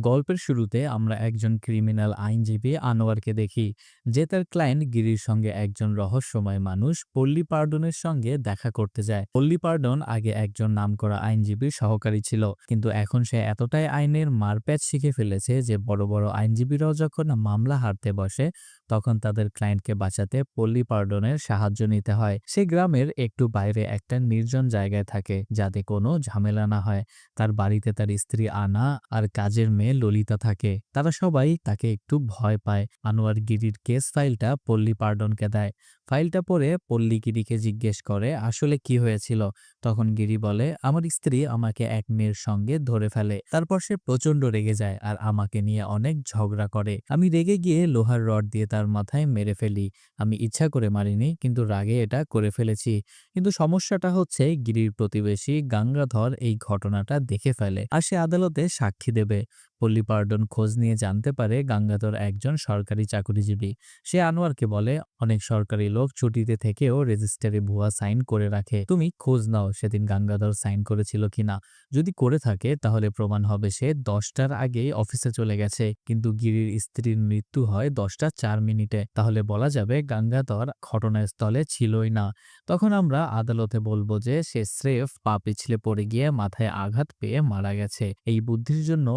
গল্পের শুরুতে আমরা একজন ক্রিমিনাল আইনজীবী আনোয়ারকে দেখি, যে তার ক্লায়েন্ট গিরির সঙ্গে একজন রহস্যময় মানুষ পল্লী পার্ডনের সঙ্গে দেখা করতে যায়। পল্লী পার্ডন আগে একজন নামকরা আইনজীবীর সহকারী ছিল, কিন্তু এখন সে এতটাই আইনের মারপ্যাচ শিখে ফেলেছে যে বড় বড় আইনজীবীরাও যখন মামলা হারতে বসে তখন তাদের ক্লায়েন্টকে বাঁচাতে পল্লী পার্ডনের সাহায্য নিতে হয়। সে গ্রামের একটু বাইরে একটা নির্জন জায়গায় থাকে, যাতে কোনো ঝামেলা না হয়। তার বাড়িতে তার স্ত্রী আনা আর কাজের মেয়ে ললিতা থাকে। তারা সবাই তাকে একটু ভয় পায়। আনোয়ার গিরির কেস ফাইলটা পল্লী পার্ডনকে দেয়। ফাইলটা পড়ে পল্লী গিরিকে জিজ্ঞেস করে, আসলে কি হয়েছিল? তখন গিরি বলে, আমার স্ত্রী আমাকে এক মেয়ের সঙ্গে ধরে ফেলে। তারপর সে প্রচণ্ড রেগে যায় আর আমাকে নিয়ে অনেক ঝগড়া করে। আমি রেগে গিয়ে লোহার রড দিয়ে তার মাথায় মেরে ফেলি। আমি ইচ্ছা করে মারিনি, কিন্তু রাগে এটা করে ফেলেছি। কিন্তু সমস্যাটা হচ্ছে গিরির প্রতিবেশী গাঙ্গাধর এই ঘটনাটা দেখে ফেলে আর সে আদালতে সাক্ষী দেবে। পল্লী পার্ডন খোঁজ নিয়ে জানতে পারে গাঙ্গাধর একজন সরকারি চাকরিজীবী। সে আনোয়ারকে বলে, অনেক সরকারি লোক ছুটিতে থেকেও রেজিস্টারে ভুয়া সাইন করে রাখে। তুমি খোঁজ নাও সেদিন গাঙ্গাধর সাইন করেছিল কিনা। যদি করে থাকে, তাহলে প্রমাণ হবে সে দশটার আগেই অফিসে চলে গেছে। কিন্তু গিরির স্ত্রীর মৃত্যু হয় দশটা চার মিনিটে। তাহলে বলা যাবে গাঙ্গাধর ঘটনাস্থলে ছিলই না। তখন আমরা আদালতে বলব যে সে স্রেফ পা পিছলে পড়ে গিয়ে মাথায় আঘাত পেয়ে মারা গেছে। এই বুদ্ধির জন্য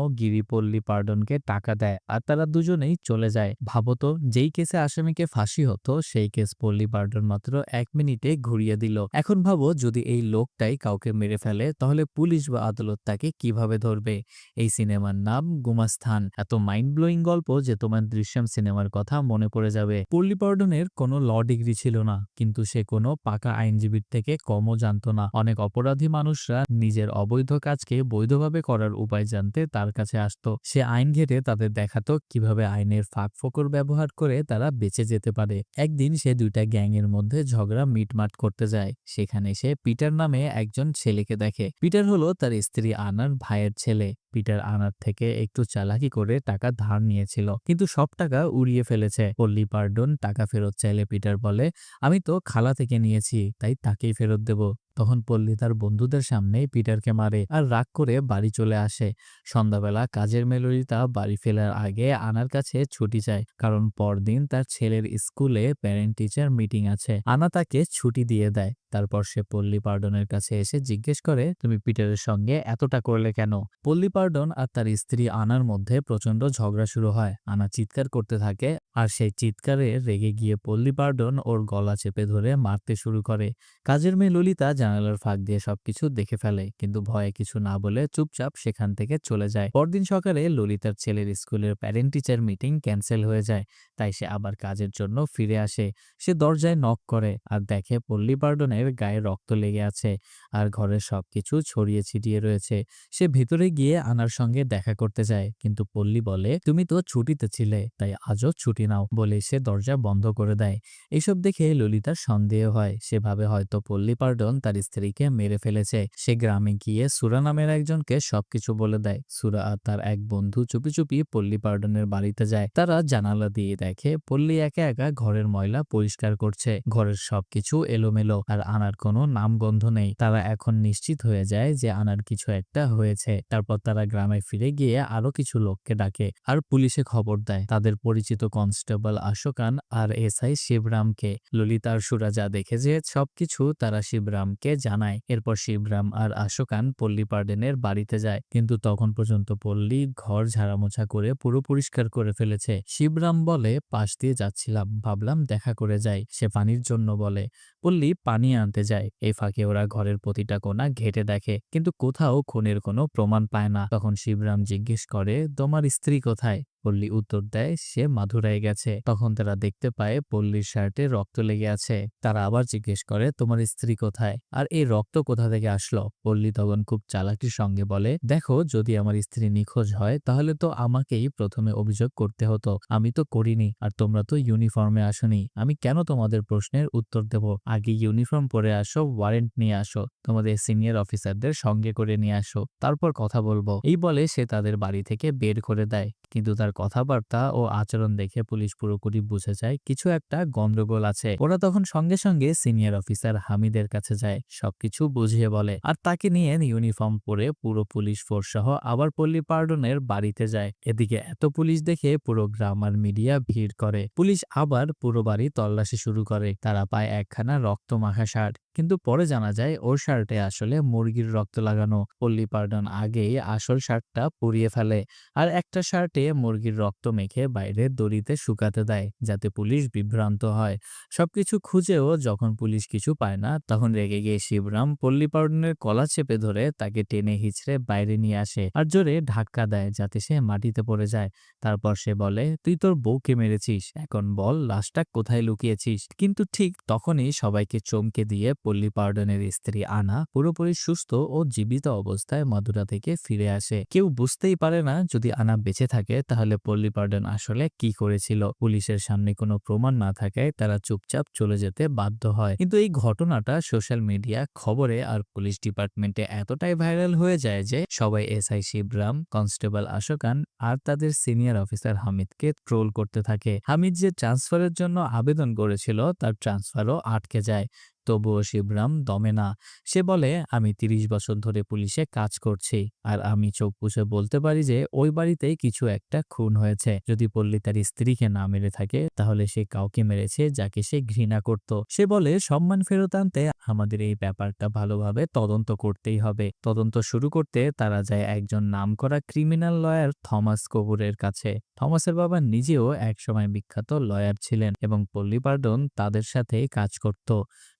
গিরিপল্লী পার্ডনকে টাকা দেয় আর তারা দুজনেই চলে যায়। ভাবতো যেই কেসে আসামিকে ফাঁসি হতো, সেই কেস পল্লী পার্ডন মাত্র এক মিনিটে ঘুরিয়ে দিল। এখন ভাবো, যদি এই লোকটাই কাউকে মেরে ফেলে, তাহলে পুলিশ বা আদালত তাকে কীভাবে ধরবে? এই সিনেমার নাম গুমাস্থান। এত মাইন্ড ব্লোয়িং গল্প যে তোমার দৃশ্যম সিনেমার কথা মনে পড়ে যাবে। পল্লী পার্ডনের কোনো ল ডিগ্রি ছিল না, কিন্তু সে কোনো পাকা আইনজীবীর থেকে কমও জানতো না। অনেক অপরাধী মানুষরা নিজের অবৈধ কাজকে বৈধভাবে করার উপায় জানতে তার কাছে আসতো। সে আইন ঘেটে তাদের দেখাতো কীভাবে আইনের ফাঁক ফোকর ব্যবহার করে তারা বেঁচে যেতে পারে। একদিন সে দুইটা গ্যাংয়ের মধ্যে ঝগড়া মিটমাট করতে যায়। সেখানে সে পিটার নামে একজন ছেলেকে দেখে। পিটার হলো তার স্ত্রী আনার ভাইয়ের ছেলে। পিটার আনার থেকে একটু চালাকি করে টাকা ধার নিয়েছিল। কিন্তু সব টাকা উড়িয়ে ফেলেছে। পল্লী পার্ডন টাকা ফেরত চাইলে পিটার বলে, আমি তো খালা থেকে নিয়েছি, তাই তাকেই ফেরত দেব। তখন পল্লী তার বন্ধুদের সামনে পিটারকে মারে আর রাগ করে বাড়ি চলে আসে। সন্ধ্যাবেলা কাজের মেলরিতা বাড়ি ফেরার আগে আনার কাছে ছুটি চায়, কারণ পরদিন তার ছেলের স্কুলে প্যারেন্ট টিচার মিটিং আছে। আনা তাকে ছুটি দিয়ে দেয়। তারপর সে পল্লী পার্ডনের কাছে এসে জিজ্ঞেস করে, তুমি পিটারের সঙ্গে এতটা করলে কেন? পল্লী পার্ডন আর তার স্ত্রী আনার মধ্যে প্রচণ্ড ঝগড়া শুরু হয়। আনা চিৎকার করতে থাকে আর সেই চিৎকারে রেগে গিয়ে পল্লী পার্ডন ওর গলা চেপে ধরে মারতে শুরু করে। কাজের মেয়ে ললিতা জানালার ফাঁক দিয়ে সবকিছু দেখে ফেলে, কিন্তু ভয়ে কিছু না বলে চুপচাপ সেখান থেকে চলে যায়। পরদিন সকালে ললিতার ছেলের স্কুলের প্যারেন্ট টিচার মিটিং ক্যান্সেল হয়ে যায়, তাই সে আবার কাজের জন্য ফিরে আসে। সে দরজায় নক করে আর দেখে পল্লী পার্ডনের গায়ে রক্ত লেগে আছে আর ঘরের সবকিছু ছড়িয়ে ছিটিয়ে রয়েছে। সে ভিতরে গিয়ে আনার সঙ্গে দেখা করতে যায়, কিন্তু পল্লী বলে, তুমি তো ছুটিতে ছিলে, তাই আজও ছুটি নাও বলে সে দরজা বন্ধ করে দেয়। এইসব দেখে ললিতার সন্দেহ হয়। সে ভাবে হয়তো পল্লী পার্ডন তার স্ত্রীকে মেরে ফেলেছে। সে গ্রামে গিয়ে সুরা নামের একজনকে সবকিছু বলে দেয়। সুরা আর তার এক বন্ধু চুপি চুপি পল্লী পার্ডনের বাড়িতে যায়। তারা জানালা দিয়ে দেখে পল্লী একা একা ঘরের ময়লা পরিষ্কার করছে। ঘরের সবকিছু এলোমেলো আর আনার কোনো নামগন্ধ নেই। তারা এখন নিশ্চিত হয়ে যায় যে আনার কিছু একটা হয়েছে। তারপর তারা গ্রামে ফিরে গিয়ে আরও কিছু লোককে ডাকে আর পুলিশে খবর দেয়। তাদের পরিচিত কনস্টেবল আশোকান আর এসআই শিবরামকে। ললিতা আর সুরাজা দেখে যে সবকিছু তারা শিবরামকে জানায়। এরপর শিবরাম আর আশোকান পল্লী পার্ডেনের বাড়িতে যায়। কিন্তু তখন পর্যন্ত পল্লী ঘর ঝাড়ামোছা করে পুরো পরিষ্কার করে ফেলেছে। শিবরাম বলে, পাশ দিয়ে যাচ্ছিলাম, ভাবলাম দেখা করে যাই। সে পানির জন্য বলে, পল্লী পানি আনতে যায়। এই ফাঁকে ওরা ঘরের প্রতিটা কোণা ঘেটে দেখে, কিন্তু কোথাও খুনের কোনো প্রমাণ পায় না। তখন শিবরাম জিজ্ঞেস করে, তোমার স্ত্রী কোথায়? পল্লী উত্তর দেয়, সে মাধুরায় গেছে। তখন তারা দেখতে পায় পল্লীর শার্টে রক্ত লেগে আছে। তারা আবার জিজ্ঞেস করে, তোমার স্ত্রী কোথায়? আর এই রক্ত কোথা থেকে আসলো? পল্লী তখন খুব চালাকির সঙ্গে বলে, দেখো, যদি আমার স্ত্রী নিখোঁজ হয়, তাহলে তো আমাকেই প্রথমে অভিযোগ করতে হতো। আমি তো করিনি, আর তোমরা তো ইউনিফর্মে আসনি। আমি কেন তোমাদের প্রশ্নের উত্তর দেব? আগে ইউনিফর্ম পরে আসো, ওয়ারেন্ট নিয়ে আসো। তোমাদের সিনিয়র অফিসারদের সঙ্গে করে নিয়ে আসো। তারপর কথা বলব। এই বলে সে তাদের বাড়ি থেকে বের করে দেয়। কিন্তু তার কথাবার্তা ও আচরণ দেখে পুলিশ পুরোপুরি বুঝে যায়, কিছু একটা গন্ডগোল আছে। ওরা তখন সঙ্গে সঙ্গে সিনিয়র অফিসার হামিদের কাছে যায়, সবকিছু বুঝিয়ে বলে আর তাকে নিয়ে ইউনিফর্ম পরে পুরো পুলিশ ফোর্স সহ আবার পল্লী পার্ডনের বাড়িতে যায়। এদিকে এত পুলিশ দেখে পুরো গ্রাম আর মিডিয়া ভিড় করে। পুলিশ আবার পুরো বাড়ি তল্লাশি শুরু করে। তারা পায় একখানা রক্ত মাখা শার্ট। কিন্তু পরে জানা যায়, ওর শার্টে আসলে মুরগির রক্ত লাগানো। পল্লী পার্ডন আগেই আসল শার্টটা পুড়িয়ে ফেলে। আর একটা শার্টে মুরগির রক্ত মেখে বাইরে দড়িতে শুকাতে দেয়, যাতে পুলিশ বিভ্রান্ত হয়। সবকিছু খুঁজেও যখন পুলিশ কিছু পায় না, তখন রেগে গিয়ে শিবরাম পল্লী পার্ডনের কলা চেপে ধরে তাকে টেনে হিচড়ে বাইরে নিয়ে আসে আর জোরে ধাক্কা দেয় যাতে সে মাটিতে পড়ে যায়। তারপর সে বলে, তুই তোর বউকে মেরেছিস, এখন বল লাশটা কোথায় লুকিয়েছিস? কিন্তু ঠিক তখনই সবাইকে চমকে দিয়ে পল্লী পার্ডনের স্ত্রী আনা পুরোপুরি সুস্থ ও জীবিত অবস্থায় মাদুরা থেকে ফিরে আসে। কেউ বুঝতেই পারে না, যদি আনা বেঁচে থাকে, তাহলে পল্লী পার্ডন আসলে কি করেছিল? পুলিশের সামনে কোনো প্রমাণ না থাকায় তারা চুপচাপ চলে যেতে বাধ্য হয়। কিন্তু এই ঘটনাটা সোশ্যাল মিডিয়া, খবরে আর পুলিশ ডিপার্টমেন্টে এতটাই ভাইরাল হয়ে যায় যে, সবাই এসআই শিবরাম, কনস্টেবল আশোকান আর তাদের সিনিয়র অফিসার হামিদকে ট্রোল করতে থাকে। হামিদ যে ট্রান্সফারের জন্য আবেদন করেছিল, তার ট্রান্সফারও আটকে যায়। তবুও শিবরাম দমে না। সে বলে, আমি তিরিশ বছর ধরে পুলিশে কাজ করছি, আর আমি চোখ পুষে বলতে পারি যে, ওই বাড়িতেই কিছু একটা খুন হয়েছে। যদি পল্লী তার স্ত্রীকে না মেরে থাকে, তাহলে সে কাউকে মেরেছে যাকে সে ঘৃণা করত। সে বলে, সম্মান ফেরত আনতে আমাদের এই ব্যাপারটা ভালোভাবে তদন্ত করতেই হবে। তদন্ত শুরু করতে তারা যায় একজন নামকরা ক্রিমিনাল লয়ার থমাস কবুরের কাছে। থমাসের বাবা নিজেও একসময় বিখ্যাত লয়ার ছিলেন এবং পল্লী পার্ডন তাদের সাথে কাজ করত।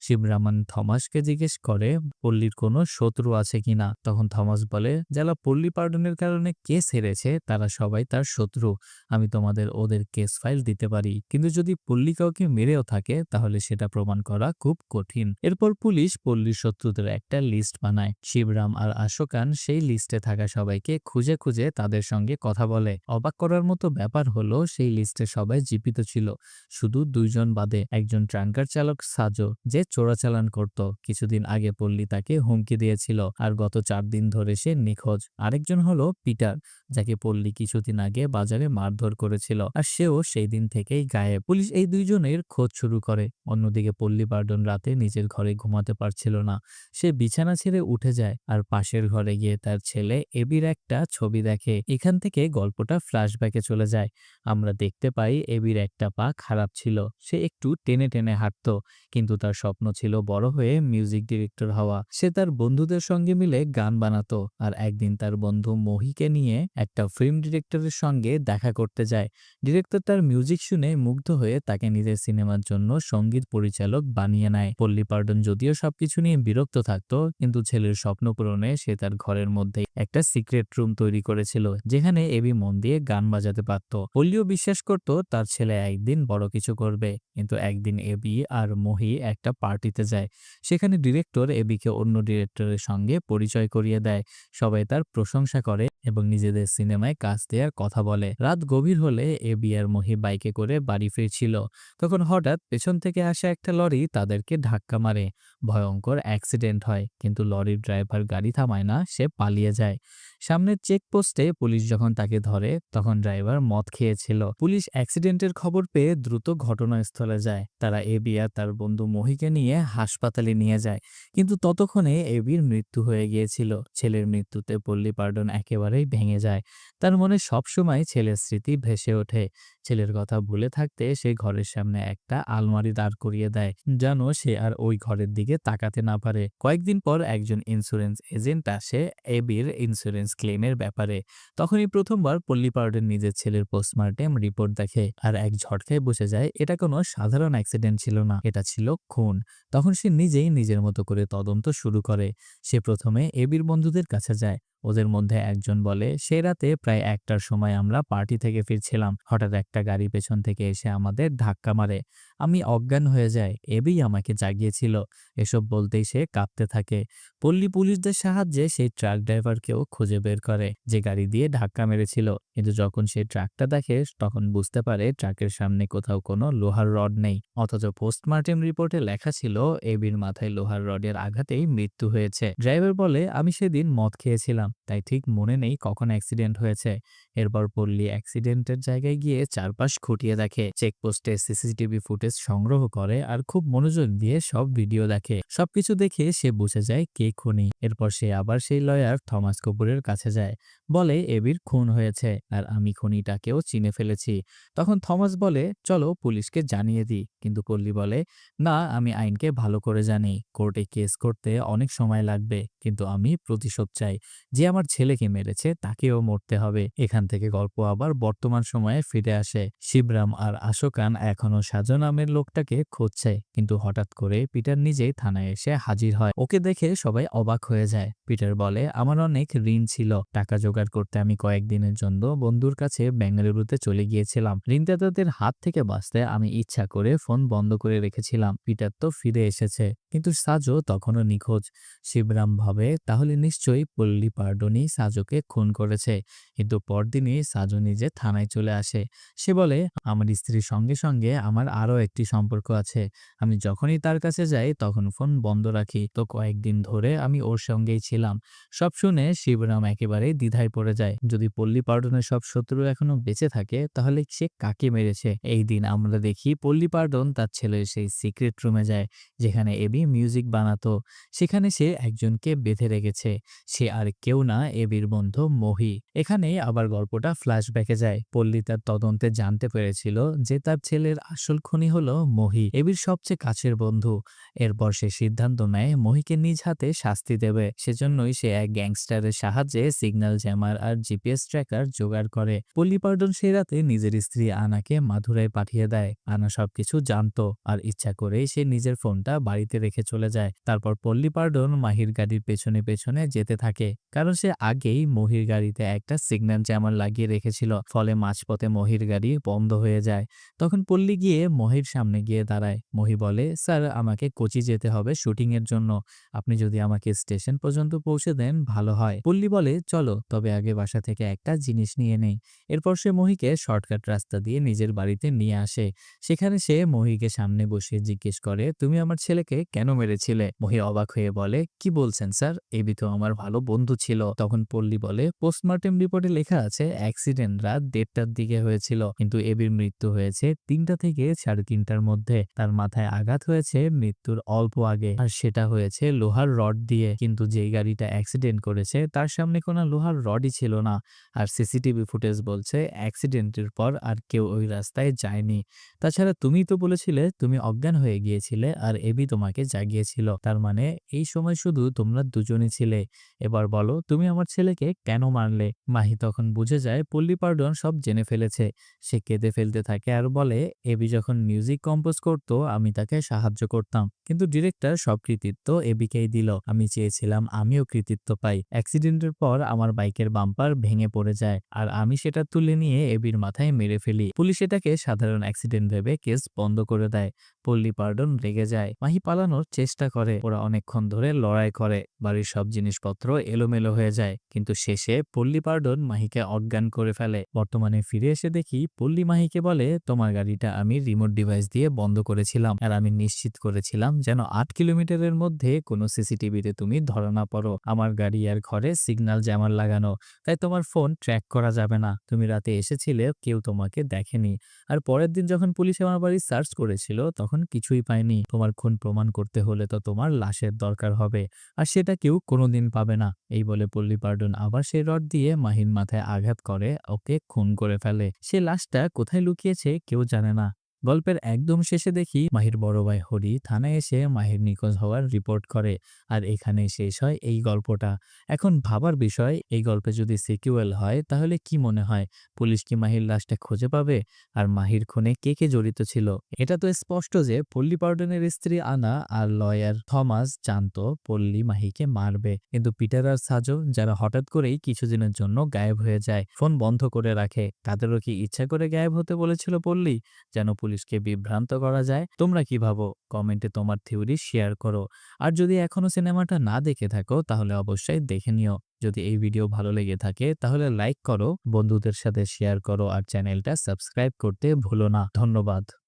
শিবরামান থমাসকে জিজ্ঞেস করে, পল্লীর কোনো শত্রু আছে কিনা তখন থমাস বলে, যারা পল্লী পার্ডনের কারণে কেস হেরেছে, তারা সবাই তার শত্রু। আমি তোমাদের ওদের কেস ফাইল দিতে পারি। কিন্তু যদি পল্লী কাউকে মেরেও থাকে, তাহলে সেটা প্রমাণ করা খুব কঠিন। এরপর পুলিশ পল্লীর শত্রুদের একটা লিস্ট বানায়। শিবরাম আর আশোকান সেই লিস্টে থাকা সবাইকে খুঁজে খুঁজে তাদের সঙ্গে কথা বলে। অবাক করার মতো ব্যাপার হলো, সেই লিস্টে সবাই জীবিত ছিল। শুধু দুইজন বাদে একজন ট্রাঙ্কার চালক সাজো, যে চোরাচালান করত। কিছুদিন আগে পল্লী তাকে হুমকি দিয়েছিল আর গত চার দিন ধরে সে নিখোঁজ। আরেকজন হলো পিটার, যাকে পল্লী কিছুদিন আগে বাজারে মারধর করেছিল আর সেও সেই দিন থেকেই গায়েব। পুলিশ এই দুইজনের খোঁজ শুরু করে। অন্যদিকে পল্লী বার্ডন রাতে নিজের ঘরে ঘুমাতে পারছিল না। সে বিছানা ছেড়ে উঠে যায় আর পাশের ঘরে গিয়ে তার ছেলে এবির একটা ছবি দেখে। এখান থেকে গল্পটা ফ্ল্যাশব্যাকে চলে যায়। আমরা দেখতে পাই এবির একটা পা খারাপ ছিল। সে একটু টেনে টেনে হাঁটত, কিন্তু তার স্বপ্ন ছিল বড় হয়ে মিউজিক ডিরেক্টর হওয়া। সে তার বন্ধুদের সঙ্গে মিলে গান বানাতো আর একদিন তার বন্ধু মহিকে নিয়ে একটা ফিল্ম ডিরেক্টরের সঙ্গে দেখা করতে যায়। ডিরেক্টর তার মিউজিক শুনে মুগ্ধ হয়ে তাকে নিজের সিনেমার জন্য সংগীত পরিচালক বানিয়ে নেয়। পল্লী পার্ডন যদিও সবকিছু নিয়ে বিরক্ত থাকতো, কিন্তু ছেলের স্বপ্ন পূরণে সে তার ঘরের মধ্যে একটা সিক্রেট রুম তৈরি করেছিল, যেখানে এবি মন দিয়ে গান বাজাতে পারত। পল্লীও বিশ্বাস করত তার ছেলে একদিন বড় কিছু করবে, কিন্তু একদিন এবি আর মহি একটা পার্টিতে যায়। সেখানে ডিরেক্টর এবিকে অন্য ডিরেক্টরের সঙ্গে পরিচয় করিয়ে দেয়। সবাই তার প্রশংসা করে এবং নিজেদের সিনেমায় কাজ দেওয়ার কথা বলে। রাত গভীর হলে এবি আর মহি বাইকে করে বাড়ি ফিরছিল। তখন হঠাৎ পেছন থেকে আসা একটা লরি তাদেরকে ধাক্কা মারে। ভয়ঙ্কর অ্যাক্সিডেন্ট হয়, কিন্তু লরির ড্রাইভার গাড়ি থামায় না, সে পালিয়ে যায়। সামনের চেকপোস্টে পুলিশ যখন তাকে ধরে, তখন ড্রাইভার মদ খেয়েছিল। পুলিশ অ্যাক্সিডেন্টের খবর পেয়ে দ্রুত ঘটনাস্থলে যায়। তারা এবি আর তার বন্ধু মহিকে নিয়ে হাসপাতালে নিয়ে যায়। কিন্তু ততক্ষণে এবির মৃত্যু হয়ে গিয়েছিল। ছেলের মৃত্যুতে পল্লী পার্ডন একেবারেই ভেঙে যায়। তার মনে সবসময় ছেলের স্মৃতি ভেসে ওঠে। ছেলের কথা ভুলে থাকতে সে ঘরের সামনে একটা আলমারি দাঁড় করিয়ে দেয়, যেন সে আর ওই ঘরের দিকে তাকাতে না পারে। কয়েকদিন পর একজন ইন্স্যুরেন্স এজেন্ট আসে এবির ইন্স্যুরেন্স ক্লেমের ব্যাপারে। তখনই প্রথমবার পল্লী পার্ডন নিজের ছেলের পোস্টমার্টেম রিপোর্ট দেখে আর এক ঝটকায় বসে যায়, এটা কোনো সাধারণ অ্যাক্সিডেন্ট ছিল না, এটা ছিল খুন। তখন সে নিজেই নিজের মতো করে তদন্ত শুরু করে। সে প্রথমে এবির বন্ধুদের কাছে যায়। ওদের মধ্যে একজন বলে, সে রাতে প্রায় একটার সময় আমরা পার্টি থেকে ফিরছিলাম। হঠাৎ একটা গাড়ি পেছন থেকে এসে আমাদের ধাক্কা মারে। আমি অজ্ঞান হয়ে যাই এবি আমাকে জাগিয়েছিল। এসব বলতেই সে কাঁপতে থাকে। পল্লী পুলিশদের সাহায্যে সেই ট্রাক ড্রাইভারকেও খুঁজে বের করে, যে গাড়ি দিয়ে ধাক্কা মেরেছিল। কিন্তু যখন সে ট্রাকটা দেখে, তখন বুঝতে পারে ট্রাকের সামনে কোথাও কোনো লোহার রড নেই। অথচ পোস্টমার্টেম রিপোর্টে লেখা ছিল, এবির মাথায় লোহার রডের আঘাতেই মৃত্যু হয়েছে। ড্রাইভার বলে, আমি সেদিন মদ খেয়েছিলাম, তাই ঠিক মনে নেই কখন অ্যাক্সিডেন্ট হয়েছে। এরপর পল্লী অ্যাক্সিডেন্টের জায়গায় গিয়ে চারপাশ খুঁটিয়ে দেখে। চেকপোস্টে সিসিটিভি ফুটেজ সংগ্রহ করে আর খুব মনোযোগ দিয়ে সব ভিডিও দেখে। সবকিছু দেখে সে বুঝে যায় কে খুনি। এরপর সে আবার সেই লয়ার থমাস কপুরের কাছে যায়। বলে, এবির খুন হয়েছে আর আমি খুনিটাকেও চিনে ফেলেছি। তখন থমাস বলে, চলো পুলিশকে জানিয়ে দিই। কিন্তু পল্লী বলে, না, আমি আইনকে ভালো করে জানি। কোর্টে কেস করতে অনেক সময় লাগবে, কিন্তু আমি প্রতিশোধ চাই। যে আমার ছেলেকে মেরেছে তাকেও মরতে হবে। এখান থেকে গল্প আবার বর্তমান সময়ে ফিরে আসে। শিবরাম আর আশোকান এখনও সাজো নামের লোকটাকে খুঁজছে, কিন্তু হঠাৎ করে পিটার নিজেই থানায় এসে হাজির হয়। ওকে দেখে সবাই অবাক হয়ে যায়। পিটার বলে, আমার অনেক ঋণ ছিল, টাকা জোগাড় করতে আমি কয়েকদিনের জন্য বন্ধুর কাছে বেঙ্গালুরুতে চলে গিয়েছিলাম। ঋণদাতাদের হাত থেকে বাঁচতে আমি ইচ্ছা করে ফোন বন্ধ করে রেখেছিলাম। পিটার তো ফিরে এসেছে, কিন্তু সাজো তখনও নিখোঁজ। শিবরাম ভাবে, তাহলে নিশ্চয়ই পল্লী পার্ডনি সাজোকে খুন করেছে। কিন্তু পরদিনই সাজো নিজে থানায় চলে আসে। সে বলে, আমার স্ত্রীর সঙ্গে সঙ্গে আমার আরও একটি সম্পর্ক আছে। আমি যখনই তার কাছে যাই, তখন ফোন বন্ধ রাখি। তো কয়েকদিন ধরে আমি ওর সঙ্গেই ছিলাম। সব শুনে শিবরাম একেবারেই দ্বিধায় পড়ে যায়। যদি পল্লী পার্ডনের সব শত্রু এখনও বেঁচে থাকে, তাহলে সে কাকে মেরেছে? এই দিন আমরা দেখি পল্লী পার্ডন তার ছেলের সেই সিক্রেট রুমে যায়, যেখানে এবি মিউজিক বানাতো। সেখানে সে একজনকে বেঁধে রেখেছে। সে আর কেউ না এবির বন্ধু মহি। এখানে আবার গল্পটা ফ্ল্যাশব্যাকে যায়। পল্লী তার তদন্তে জানতে পেরেছিল যে তার ছেলের আসল খুনি হলো মহি এবির সবচেয়ে কাছের বন্ধু। এরপর সে সিদ্ধান্ত নেয় মহিকে নিজ হাতে শাস্তি দেবে। সেজন্যই সে এক গ্যাংস্টারের সাহায্যে সিগন্যাল জ্যামার আর জিপিএস ট্র্যাকার জোগাড় করে। পল্লী পার্ডন সে রাতে নিজের স্ত্রী আনাকে মাথুরায় পাঠিয়ে দেয়। আনা সবকিছু জানতো আর ইচ্ছা করেই সে নিজের ফোনটা বাড়িতে রেখে চলে যায়। তারপর পল্লী পার্ডন মাহির গাড়ির পেছনে পেছনে যেতে থাকে। কারণ সে আগেই মহির গাড়িতে একটা সিগন্যাল জ্যামার লাগিয়ে রেখেছিল। ফলে মাঝপথে মহির গাড়ি বন্ধ হয়ে যায়। তখন পল্লী গিয়ে মহির সামনে গিয়ে দাঁড়ায়। মহি বলে, স্যার, আমাকে কোচি যেতে হবে শুটিং এর জন্য। আপনি যদি আমাকে স্টেশন পর্যন্ত পৌঁছে দেন, ভালো হয়। পল্লী বলে, চলো, তবে আগে বাসা থেকে একটা জিনিস নিয়ে নেই? এরপর সে মহিকে শর্টকাট রাস্তা দিয়ে নিজের বাড়িতে নিয়ে আসে। সেখানে সে মহিকে সামনে বসিয়ে জিজ্ঞেস করে, তুমি আমার ছেলেকে কেন মেরেছিলে? মহি অবাক হয়ে বলে, কি বলছেন স্যার? এবি তো আমার ভালো বন্ধু ছিল। তখন পল্লী বলে, পোস্টমর্টেম রিপোর্টে লেখা আছে, অ্যাক্সিডেন্ট রাত দেড়টার দিকে হয়েছিল, কিন্তু এবির মৃত্যু হয়েছে তিনটা থেকে সাড়ে তিনটার মধ্যে। তার মাথায় আঘাত হয়েছে, মৃত্যুর অল্প আগে। আর সেটা হয়েছে লোহার রড দিয়ে। কিন্তু যেই গাড়িটা অ্যাক্সিডেন্ট করেছে, তার সামনে কোনো লোহার রডই ছিল না। আর সিসিটিভি ফুটেজ বলছে অ্যাক্সিডেন্টের পর আর কেউ ওই রাস্তায় যায়নি। তাছাড়া তুমি তো বলেছিলে, তুমি অজ্ঞান হয়ে গিয়েছিলে আর এবি তোমাকে জাগিয়েছিল। তার মানে এই সময় শুধু তোমরা দুজনই ছিলে। এবার বলো, তুমি আমার ছেলেকে কেন মারলে? মাহি তখন বুঝে যায়, পল্লী পার্ডন সব জেনে ফেলেছে। সে কেঁদে ফেলতে থাকে আর বলে এবি যখন মিউজিক কম্পোজ করতো, আমি তাকে সাহায্য করতাম। কিন্তু ডিরেক্টর সব কৃতিত্ব এবিকেই দিল। আমি চেয়েছিলাম আমিও কৃতিত্ব পাই। অ্যাক্সিডেন্টের পর আমার বাইকের বাম্পার ভেঙে পড়ে যায়। আর আমি সেটা তুলে নিয়ে এবির মাথায় মেরে ফেলি। পুলিশ এটাকে সাধারণ অ্যাক্সিডেন্ট ভেবে কেস বন্ধ করে দেয়। পল্লী পার্ডন রেগে যায়। মাহি পালানোর চেষ্টা করে। ওরা অনেকক্ষণ ধরে লড়াই করে। বাড়ির সব জিনিসপত্র এলোমেলো হয়ে যায়। কিন্তু শেষে পল্লী পার্ডন মাহিকে অজ্ঞান করে ফেলে। বর্তমানে ফিরে এসে দেখি পল্লী মাহিকে বলে, তোমার গাড়িটা আমি রিমোট ডিভাইস দিয়ে বন্ধ করেছিলাম। আর আমি নিশ্চিত করেছিলাম যেন আট কিলোমিটারের মধ্যে কোনো সিসিটিভিতে তুমি ধরা না পড়ো। আমার গাড়ি আর ঘরে সিগন্যাল জ্যামার লাগানো তাই তোমার ফোন ট্র্যাক করা যাবে না। তুমি রাতে এসেছিলে, কেউ তোমাকে দেখেনি। আর পরের দিন যখন পুলিশ আমার বাড়ি সার্চ করেছিল, তখন কিছুই পায়নি তোমার খুন প্রমাণ করতে হলে তো তোমার লাশের দরকার হবে। আর সেটা কেউ কোনোদিন পাবে না। এই বলে পল্লী পার্ডন আবার সেই রড দিয়ে মাহির মাথায় আঘাত করে, ওকে খুন করে ফেলে। সে লাশটা কোথায় লুকিয়েছে কেউ জানে না। গল্পের একদম শেষে দেখি মাহির বড় ভাই হরি থানায় এসে মাহির নিখোঁজ হওয়ার রিপোর্ট করে আর এখানেই শেষ হয় এই গল্পটা। এখন ভাবার বিষয়, এই গল্পে যদি সিকুয়েল হয় তাহলে কি মনে হয়? পুলিশ কি মাহির লাশটা খুঁজে পাবে? আর মাহির খুনে কে কে জড়িত ছিল? এটা তো স্পষ্ট যে পল্লী পার্ডনের স্ত্রী আনা আর লয়ার থমাস জানতো পল্লী মাহিকে মারবে। কিন্তু পিটার আর সাজো, যারা হঠাৎ করেই কিছুদিনের জন্য গায়েব হয়ে যায়, ফোন বন্ধ করে রাখে। তাদেরও কি ইচ্ছা করে গায়েব হতে বলেছিল পল্লী? যেন পুলিশকে বিভ্রান্ত করা যায়, তোমরা কি ভাবো? কমেন্টে তোমার থিওরি শেয়ার করো। আর যদি এখনও সিনেমাটা না দেখে থাকো, তাহলে অবশ্যই দেখে নিও। যদি এই ভিডিও ভালো লেগে থাকে, তাহলে লাইক করো, বন্ধুদের সাথে শেয়ার করো, আর চ্যানেলটা সাবস্ক্রাইব করতে ভুলো না। ধন্যবাদ।